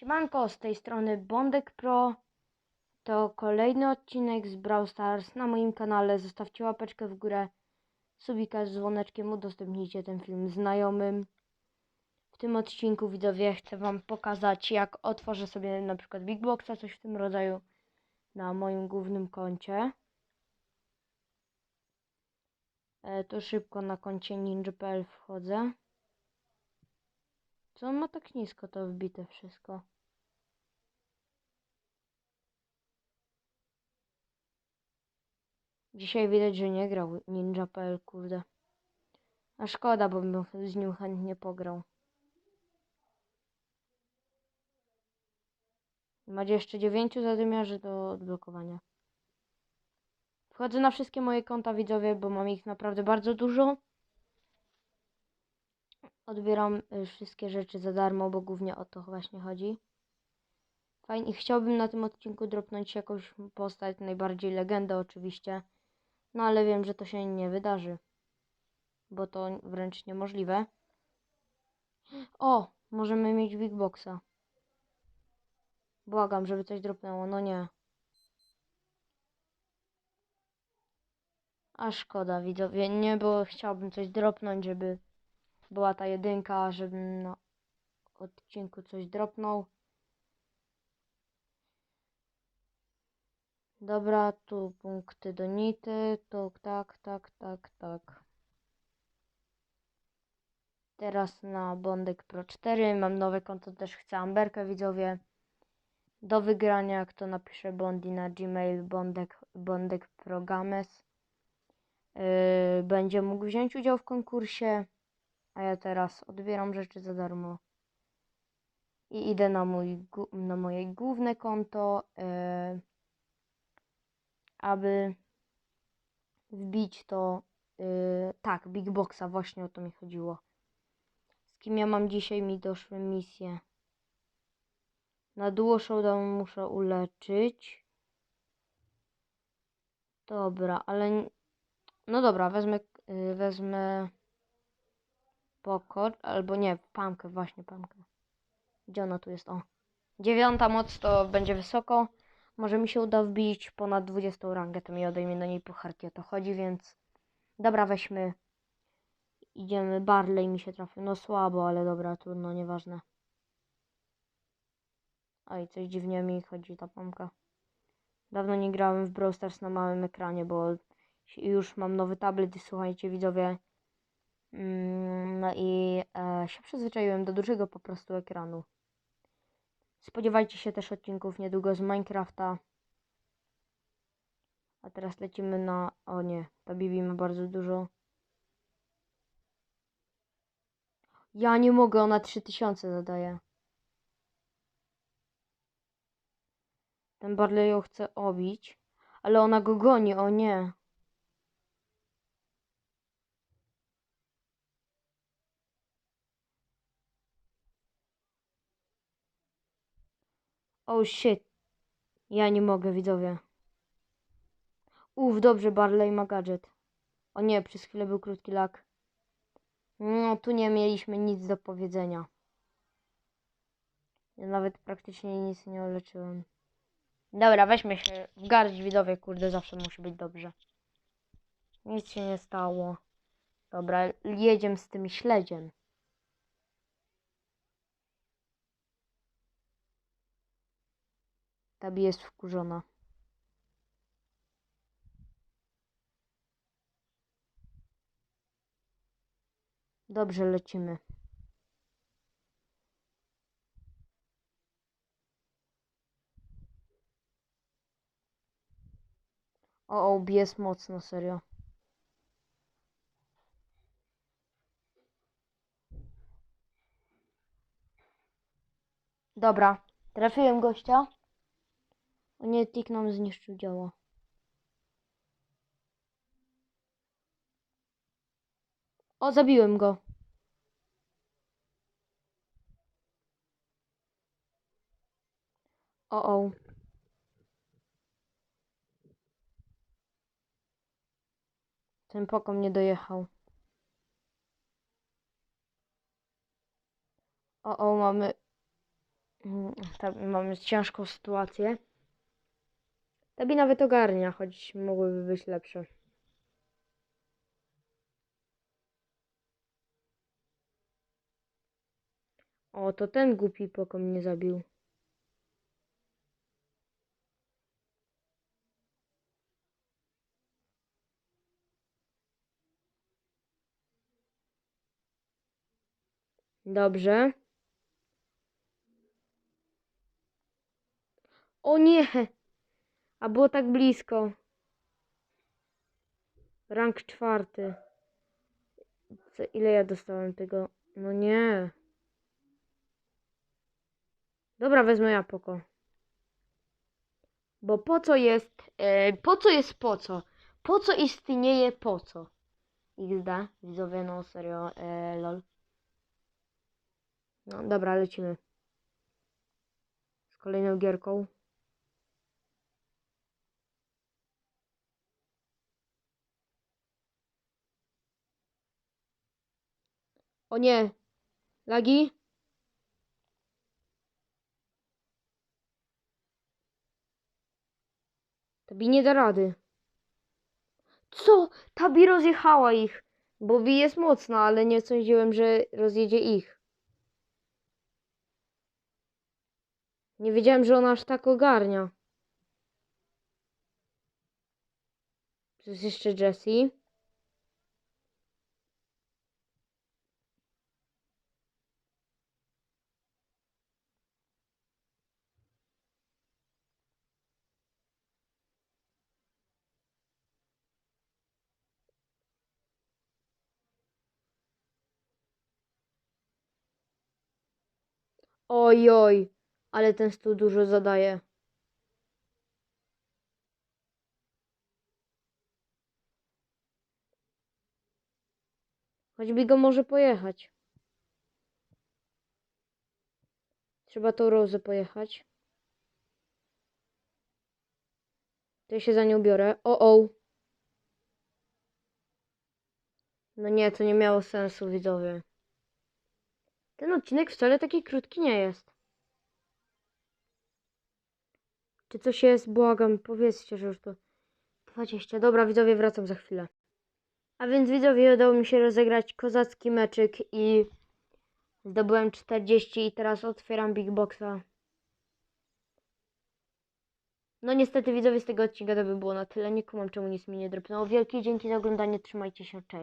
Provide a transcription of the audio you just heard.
Siemanko, z tej strony Bondek Pro. To kolejny odcinek z Brawl Stars na moim kanale. Zostawcie łapeczkę w górę, subika z dzwoneczkiem, udostępnijcie ten film znajomym. W tym odcinku widzowie chcę wam pokazać jak otworzę sobie na przykład Big Boxa, coś w tym rodzaju na moim głównym koncie. E, to szybko na koncie ninja.pl wchodzę. Co on ma tak nisko to wbite wszystko? Dzisiaj widać, że nie grał Ninja.pl, kurde. A szkoda, bo bym z nim chętnie pograł. Macie jeszcze dziewięciu zadymiarzy do odblokowania. Wchodzę na wszystkie moje konta widzowie, bo mam ich naprawdę bardzo dużo. Odbieram y, wszystkie rzeczy za darmo, bo głównie o to właśnie chodzi. Fajnie, chciałbym na tym odcinku dropnąć jakąś postać, najbardziej legendę oczywiście. No ale wiem, że to się nie wydarzy. Bo to wręcz niemożliwe. O! Możemy mieć Big Boxa. Błagam, żeby coś dropnęło. No nie. A szkoda, widzowie. Nie, bo chciałbym coś dropnąć, żeby była ta jedynka, żebym na odcinku coś dropnął. Dobra, tu punkty do nity, to tak, tak, tak, tak. Teraz na Bondek Pro 4 mam nowe konto, też chcę Amberkę widzowie. Do wygrania, kto napisze Bondi na Gmail, Bondek, Bondek Pro Games. Yy, będzie mógł wziąć udział w konkursie. A ja teraz odbieram rzeczy za darmo. I idę na, mój, na moje główne konto. Yy, aby wbić to. Yy, tak, Big Boxa, właśnie o to mi chodziło. Z kim ja mam dzisiaj mi doszły misje. Na duo showdown muszę uleczyć. Dobra, ale. No dobra, wezmę. Yy, wezmę. Pokor, albo nie, pamkę, właśnie pamkę. Gdzie ona tu jest? O. Dziewiąta moc to będzie wysoko. Może mi się uda wbić ponad 20 rangę, to mi odejmie na niej pucharki, o to chodzi, więc dobra, weźmy. Idziemy, Barley mi się trafił, no słabo, ale dobra, trudno, nieważne. Oj, coś dziwnie mi chodzi ta pompka. Dawno nie grałem w Brawl Stars na małym ekranie, bo już mam nowy tablet i słuchajcie widzowie. Mm, No i e, się przyzwyczaiłem do dużego po prostu ekranu. Spodziewajcie się też odcinków niedługo z Minecrafta. A teraz lecimy na... O nie, ta Bibi ma bardzo dużo. Ja nie mogę, ona 3000 zadaje. Ten Barley ją chce obić, ale ona go goni, o nie. Oh shit. Ja nie mogę, widzowie. Uf, dobrze, Barley ma gadżet. O nie, przez chwilę był krótki lak. No, tu nie mieliśmy nic do powiedzenia. Ja nawet praktycznie nic nie uleczyłem. Dobra, weźmy się w garść, widzowie, kurde, zawsze musi być dobrze. Nic się nie stało. Dobra, jedziemy z tym śledziem. Tabi jest wkurzona. Dobrze, lecimy. O, o, jest mocno, serio. Dobra, trafiłem gościa. O nie, tik nam zniszczył działo. O, zabiłem go. O, o. Ten pokon nie dojechał. O, o, mamy Mm, mamy ciężką sytuację. Tabi nawet ogarnia, choć mogłyby być lepsze. O, to ten głupi poko mnie zabił. Dobrze. O nie! A było tak blisko. Rank czwarty. Co, ile ja dostałem tego? No nie. Dobra, wezmę ja poko. Bo po co jest. E, po co jest po co? Po co istnieje po co? XD, widzowie, no serio, e, lol. No dobra, lecimy. Z kolejną gierką. O nie! Lagi? Tabi nie da rady. Co? Tabi rozjechała ich. Bo Wi jest mocna, ale nie sądziłem, że rozjedzie ich. Nie wiedziałem, że ona aż tak ogarnia. Tu jest jeszcze Jessie. Oj, oj, ale ten stół dużo zadaje. Choćby go może pojechać. Trzeba tą Rozę pojechać. To ja się za nią biorę. O, o. No nie, to nie miało sensu, widzowie. Ten odcinek wcale taki krótki nie jest. Czy coś jest? Błagam, powiedzcie, że już to 20. Dobra, widzowie, wracam za chwilę. A więc widzowie, udało mi się rozegrać kozacki meczyk i zdobyłem 40 i teraz otwieram Big Boxa. No niestety widzowie z tego odcinka to by było na tyle. Nie kumam czemu nic mi nie dropnęło. Wielkie dzięki za oglądanie, trzymajcie się, cześć.